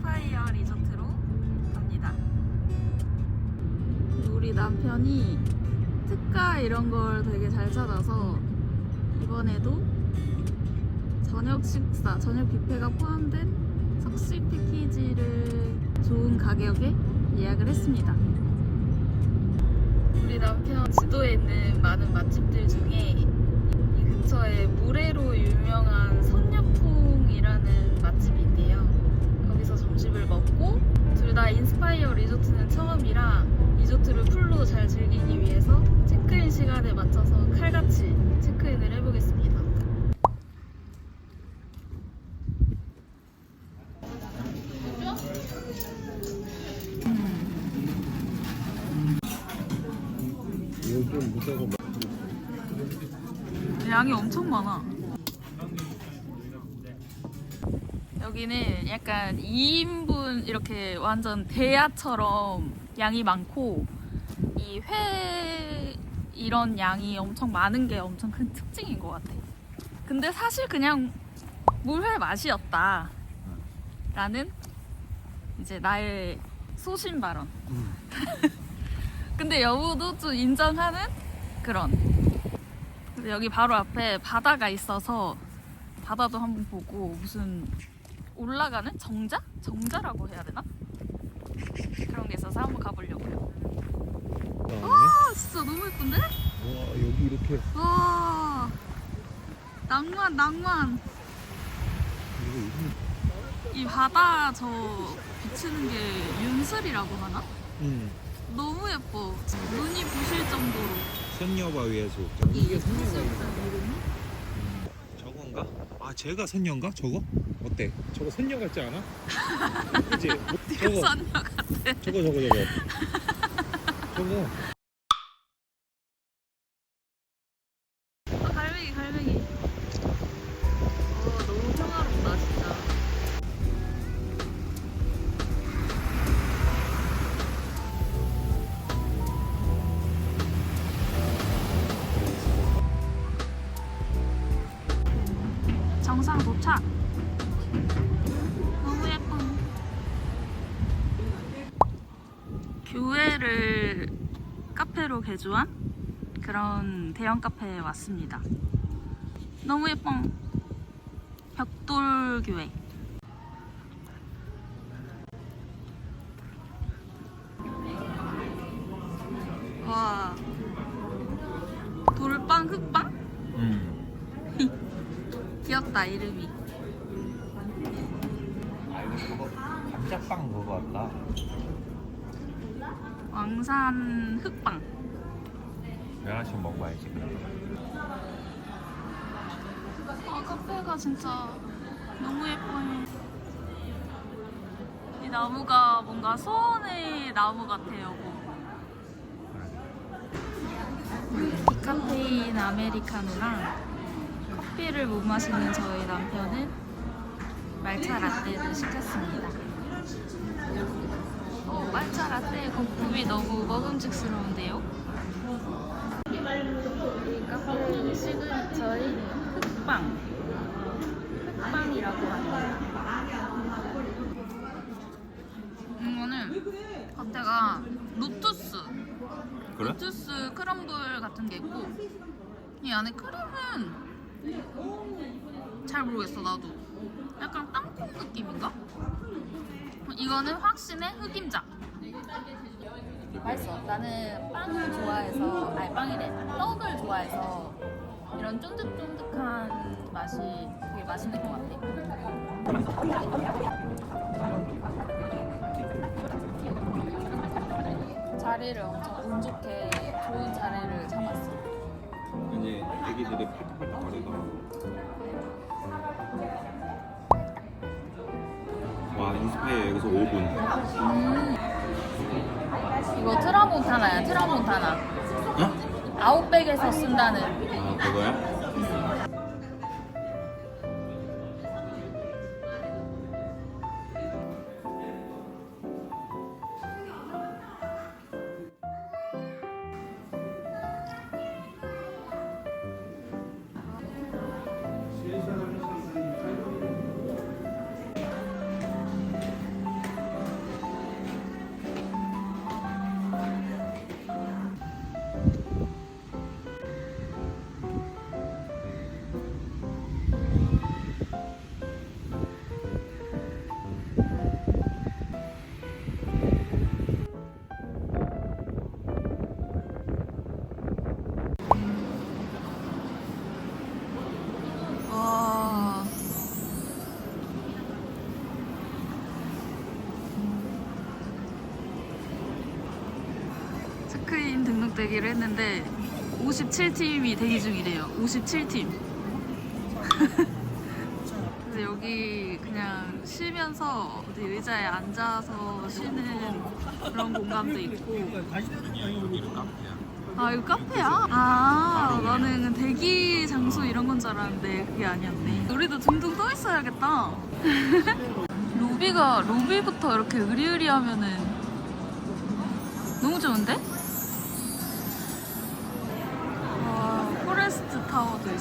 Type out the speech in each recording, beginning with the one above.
인스파이어 리조트로 갑니다. 우리 남편이 특가 이런 걸 되게 잘 찾아서 이번에도 저녁 식사, 저녁 뷔페가 포함된 석식 패키지를 좋은 가격에 예약을 했습니다. 우리 남편 지도에 있는 많은 맛집들 중에 이 근처에 물회로 유명한 선녀퐁이라는 맛집이 있대요. 거기서 점심을 먹고 둘 다 인스파이어 리조트는 처음이라 리조트를 풀로 잘 즐기기 위해서 체크인 시간에 맞춰서 칼같이 체크인을 해보겠습니다. 이거 좀 무서워. 양이 엄청 많아. 여기는 약간 2인분 이렇게 완전 대야처럼 양이 많고 이 회 이런 양이 엄청 많은 게 엄청 큰 특징인 것 같아. 근데 사실 그냥 물회 맛이었다. 라는 이제 나의 소신 발언. 음. 근데 여우도 좀 인정하는 그런. 여기 바로 앞에 바다가 있어서 바다도 한번 보고 무슨 올라가는 정자? 정자라고 해야 되나? 그런 게 있어서 한번 가보려고요. 와, 아 진짜 너무 예쁜데? 여기 이렇게 와 낭만 낭만. 이 바다 저 비치는 게 윤슬이라고 하나? 응. 너무 예뻐 눈이 부실 정도로 선녀바위에서 이게 선녀바위. 저건가? 아 제가 선녀인가? 저거? 어때? 저거 선녀 같지 않아? 그치? 저거 선녀 같아 저거 저거 저거. 저거. 개조한 그런 대형 카페에 왔습니다. 너무 예뻐. 벽돌 교회. 와. 돌빵 흑빵? 응. 귀엽다 이름이. 감자빵 그거 같다. 왕산 흑빵. 하나씩 먹어야지 그럼. 아 카페가 진짜 너무 예뻐요. 이 나무가 뭔가 소원의 나무 같아요. 디카페인 아메리카노랑 커피를 못 마시는 저희 남편은 말차 라떼를 시켰습니다. 어, 말차 라떼 거품이 너무 먹음직스러운데요? 이 카페 시그니처인 흑빵 흑빵이라고 합니다 이거는 겉에가 로투스 그래? 로투스 크럼블 같은 게 있고 이 안에 크림은 잘 모르겠어 나도 약간 땅콩 느낌인가? 이거는 확신의 흑임자 맛있어. 나는 빵을 좋아해서, 아니 빵이래. 떡을 좋아해서 이런 쫀득쫀득한 맛이 되게 맛있는 것 같아. 자리를 엄청 운 좋게 좋은 자리를 잡았어. 이제 애기들이 팔뚝팔뚝 거리더라고. 와 인스파이어 여기서 5분. 음. 이거 트라몬타나야, 트라몬타나. 어? 아웃백에서 쓴다는. 아 그거야? 체크인 등록 대기를 했는데 57팀이 대기 중이래요. 57팀. 그래서 여기 그냥 쉬면서 어디 의자에 앉아서 쉬는 그런 공간도 있고. 아 이거 카페야? 아 나는 대기 장소 이런 건 줄 알았는데 그게 아니었네. 우리도 둥둥 떠 있어야겠다. 로비가 로비부터 이렇게 으리으리하면은 너무 좋은데?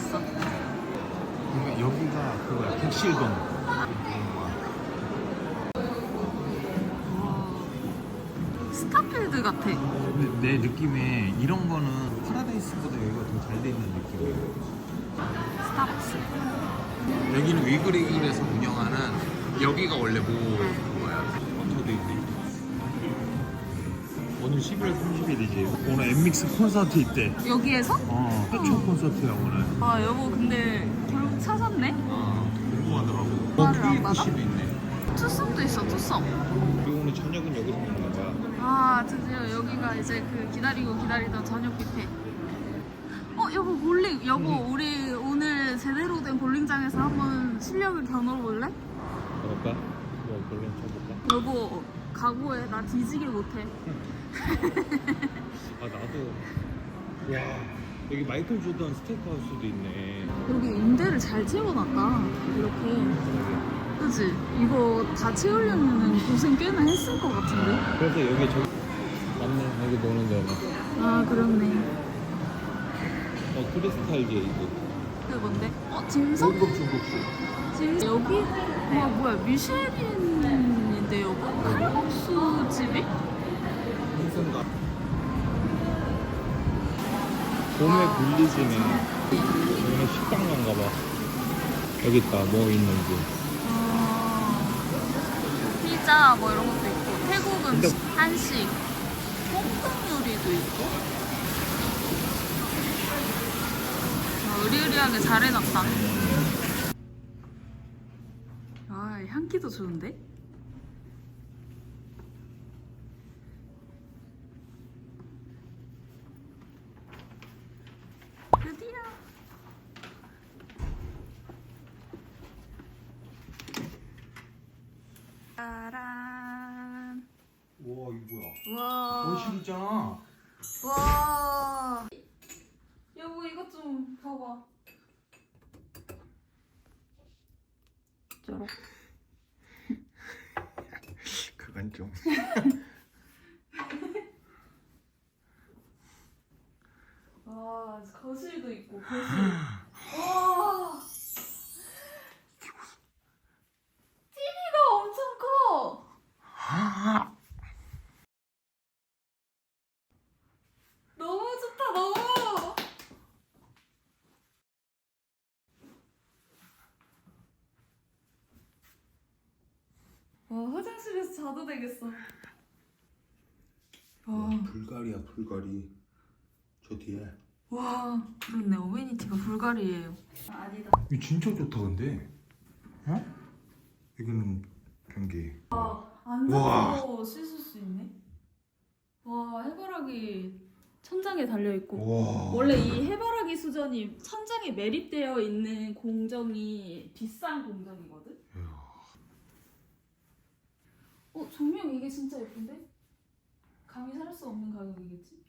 있어. 그러니까 여기가 그거야 백실동 와 스타필드 같아. 근데 내 느낌에 이런 거는 파라다이스보다 여기가 더 잘 돼 있는 느낌이야 스타벅스. 여기는 위그리글에서 운영하는 여기가 원래 뭐 11월 30일이지 오늘 엠믹스 콘서트 있대 여기에서? 어 최초 콘서트야 오늘 아 여보 근데 결국 찾았네. 어 궁금하더라고 말을 안 어, 받아? 도 있네 투썸도 있어 투썸. 그리고 오늘 저녁은 여기서 먹는 거야 아 드디어 여기가 이제 그 기다리고 기다리던 저녁 뷔페 어 여보 볼링 여보 우리 오늘 제대로 된 볼링장에서 한번 실력을 겨눠볼래? 그럴까? 뭐 볼링 쳐볼까? 여보 각오해. 나 뒤지게 못해. 아 나도. 와 여기 마이클 조던 스테이크하우스도 있네. 여기 임대를 잘 채워놨다. 이렇게. 그치? 이거 다 채우려면 고생 꽤나 했을 것 같은데? 그래서 여기 저 맞네. 여기 노는 데네 아 그렇네. 어 크리스탈 게이트 그게 뭔데? 어 짐석? 중국 중국식 짐 여기? 와 뭐야. 미쉐린 인데 여보? 칼국수 집이? 무슨가? 봄에 굴리지네. 여기는 식당 간가 봐. 여기 있다 뭐 있는지. 어, 피자 뭐 이런 것도 있고 태국 음식, 한식, 홍콩 요리도 있고. 아, 으리으리하게 잘 해놨다. 아 향기도 좋은데? 드디어 짜란 우와 이거 뭐야 와. 거실이잖아. 와. 여보 이것 좀 봐봐. 저런 그건 좀. 와 거실도 있고 거실. 와 TV가 엄청 커 너무 좋다 너무 와 화장실에서 자도 되겠어. 와 불가리야 불가리. 저 뒤에. 와 그렇네. 어메니티가 불가리예요. 아니다. 이거 진짜 좋다 근데. 어? 여기는 변기. 앉아서 씻을 수 있네? 와 해바라기 천장에 달려 있고. 와. 원래 이 해바라기 수전이 천장에 매립되어 있는 공정이 비싼 공정이거든 어 조명 이게 진짜 예쁜데? 감히 살 수 없는 가격이겠지?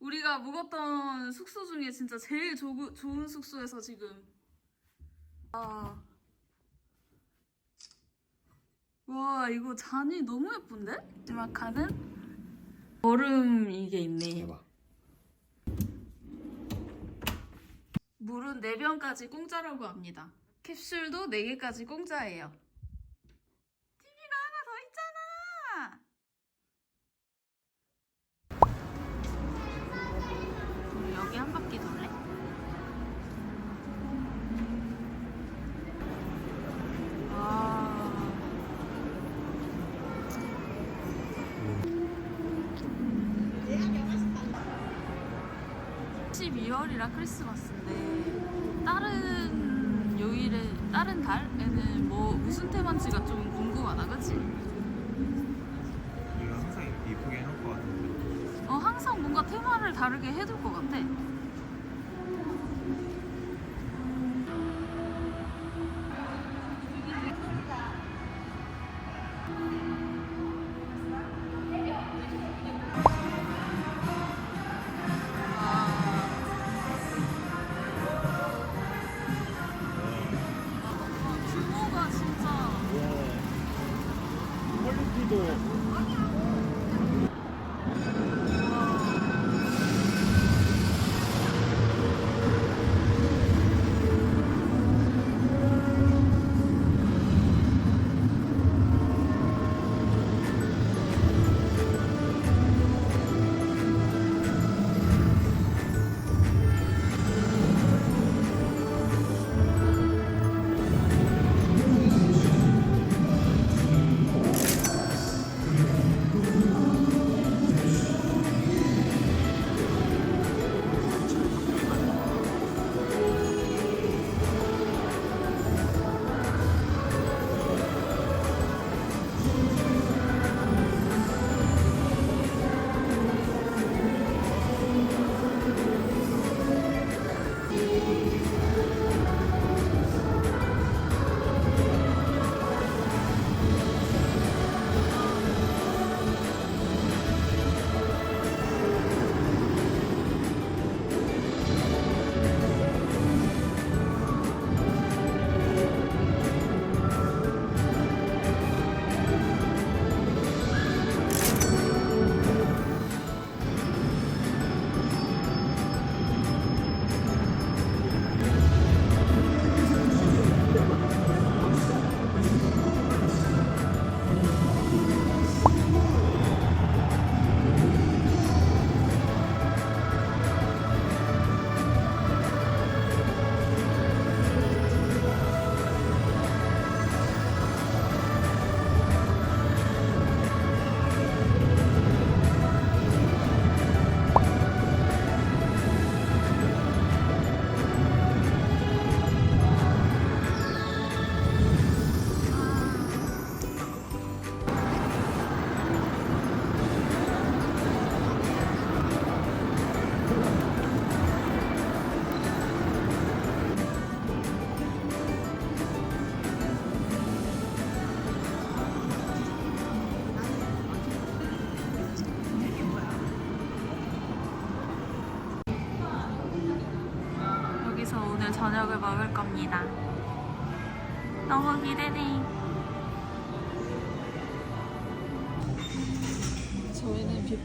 우리가 묵었던 숙소 중에 진짜 제일 조, 좋은 숙소에서 지금 아. 와 이거 잔이 너무 예쁜데? 마지막 칸은 얼음 이게 있네 해봐 물은 4병까지 공짜라고 합니다 캡슐도 4개까지 공짜예요 토요일날 크리스마스인데 다른 요일에 다른 달에는 뭐 무슨 테마인지가 좀 궁금하다 그치? 이거 항상 이쁘게 해놓을 것 같은데 어 항상 뭔가 테마를 다르게 해둘 것 같아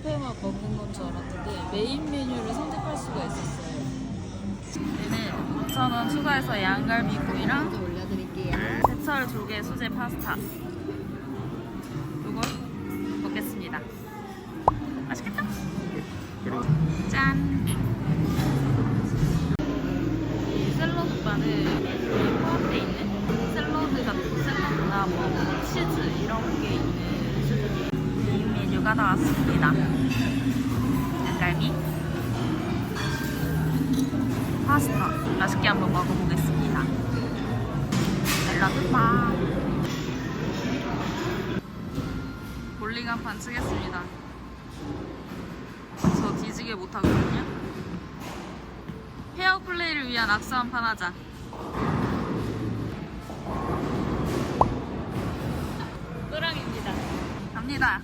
뷔페만 먹는 건 줄 알았는데 메인 메뉴를 선택할 수가 있었어요. 얘는 5,000원 추가해서 양갈비구이랑 올려드릴게요. 제철 조개 수제 파스타. 파스타 맛있게 한번 먹어보겠습니다. 바. 볼링 한판 치겠습니다. 저 뒤지게 못하거든요. 페어 플레이를 위한 악수 한 판 하자. 또랑입니다. 갑니다.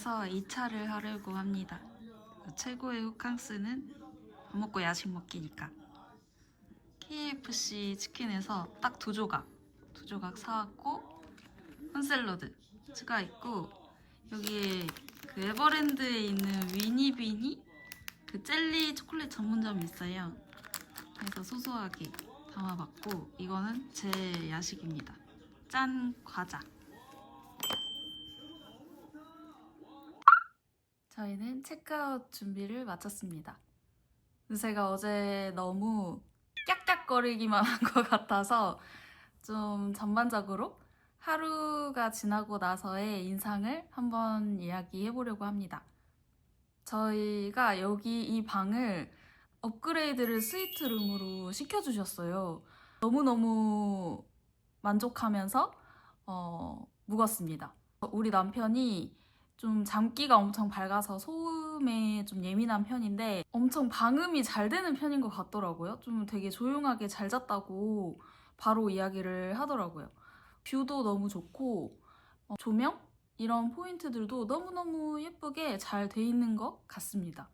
방에서 2차를 하려고 합니다. 최고의 호캉스는 밥 먹고 야식 먹기니까. KFC 치킨에서 딱 두 조각, 두 조각 사왔고 콘샐러드 추가했고 여기에 그 에버랜드에 있는 위니비니 그 젤리 초콜릿 전문점이 있어요. 그래서 소소하게 다 담아봤고 이거는 제 야식입니다. 짠 과자. 저희는 체크아웃 준비를 마쳤습니다. 제가 어제 너무 깍깍거리기만 한 것 같아서 좀 전반적으로 하루가 지나고 나서의 인상을 한번 이야기해 보려고 합니다. 저희가 여기 이 방을 업그레이드를 스위트룸으로 시켜주셨어요. 너무너무 만족하면서 어, 묵었습니다. 우리 남편이 좀 잠기가 엄청 밝아서 소음에 좀 예민한 편인데 엄청 방음이 잘 되는 편인 것 같더라고요. 좀 되게 조용하게 잘 잤다고 바로 이야기를 하더라고요. 뷰도 너무 좋고 어, 조명 이런 포인트들도 너무너무 예쁘게 잘 돼 있는 것 같습니다.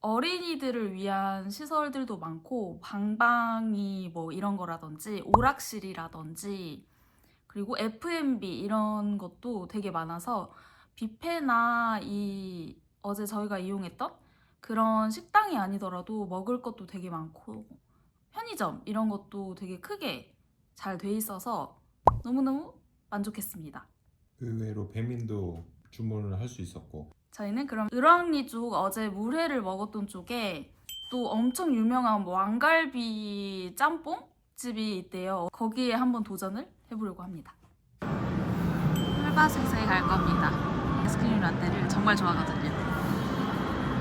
어린이들을 위한 시설들도 많고 방방이 뭐 이런 거라든지 오락실이라든지 그리고 F&B 이런 것도 되게 많아서 뷔페나 이 어제 저희가 이용했던 그런 식당이 아니더라도 먹을 것도 되게 많고 편의점 이런 것도 되게 크게 잘 돼 있어서 너무너무 만족했습니다. 의외로 배민도 주문을 할 수 있었고 저희는 그럼 을왕리 쪽 어제 물회를 먹었던 쪽에 또 엄청 유명한 뭐 왕갈비 짬뽕 집이 있대요. 거기에 한번 도전을 해보려고 합니다. 꿀바스에 갈 겁니다. 아이스크림 라떼를 정말 좋아하거든요.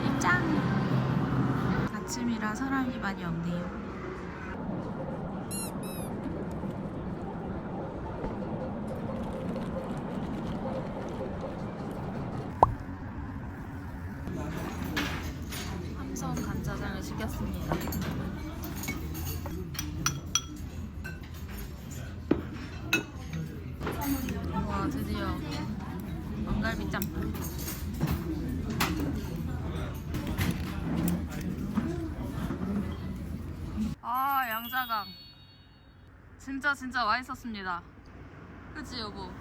입장! 아침이라 사람이 많이 없네요. 진짜 진짜 맛있었습니다. 그치 여보?